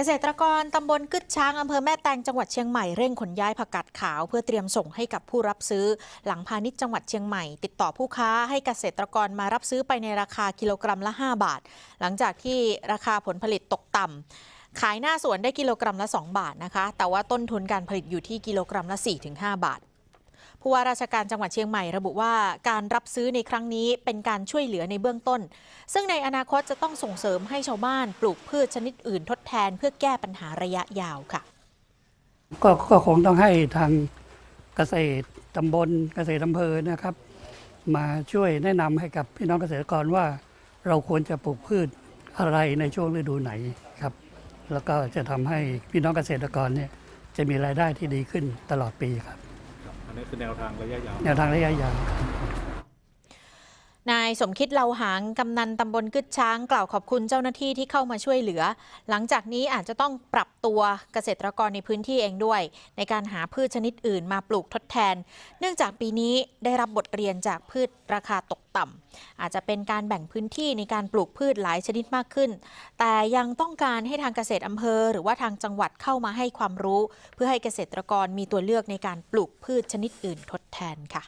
เกษตรกรตำบลกึดช้างอำเภอแม่แตงจังหวัดเชียงใหม่เร่งขนย้ายผักกาดขาว เพื่อเตรียมส่งให้กับผู้รับซื้อ หลังพาณิชย์จังหวัดเชียงใหม่ ติดต่อผู้ค้าให้เกษตรกรมารับซื้อไปในราคากิโลกรัมละ 5 บาท หลังจากที่ราคาผลผลิตตกต่ำขายหน้าสวนได้กิโลกรัมละ 2 บาทนะคะ แต่ว่าต้นทุนการผลิตอยู่ที่กิโลกรัมละ 4-5 บาท ผู้ว่าราชการจังหวัดเชียงใหม่ระบุว่าการรับซื้อในครั้งนี้เป็นการช่วยเหลือในเบื้องต้น ซึ่งในอนาคตจะต้องส่งเสริมให้ชาวบ้านปลูกพืชชนิดอื่นทดแทนเพื่อแก้ปัญหาระยะยาวค่ะ ก็ก็คงต้องให้ทางเกษตรตำบลเกษตรอำเภอนะครับ มาช่วยแนะนำให้กับพี่น้องเกษตรกรว่า เราควรจะปลูกพืชอะไรในช่วงฤดูไหนครับ แล้วก็จะทำให้พี่น้องเกษตรกรเนี่ยจะมีรายได้ที่ดีขึ้นตลอดปีครับ นี้คือแนวทางระยะยาว แนวทางระยะยาวายสมคิดเลาหาง กำนันตำบลกึดช้าง กล่าวขอบคุณเจ้าหน้าที่ที่เข้ามาช่วยเหลือ หลังจากนี้อาจจะต้องปรับตัวเกษตรกรในพื้นที่เองด้วย ในการหาพืชชนิดอื่นมาปลูกทดแทน เนื่องจากปีนี้ได้รับบทเรียนจากพืชราคาตกต่ำอาจจะเป็นการแบ่งพื้นที่ในการปลูกพืชหลายชนิดมากขึ้น แต่ยังต้องการให้ทางเกษตรอำเภอ หรือว่าทางจังหวัดเข้ามาให้ความรู้ เพื่อให้เกษตรกรมีตัวเลือกในการปลูกพืชชนิดอื่นทดแทนค่ะ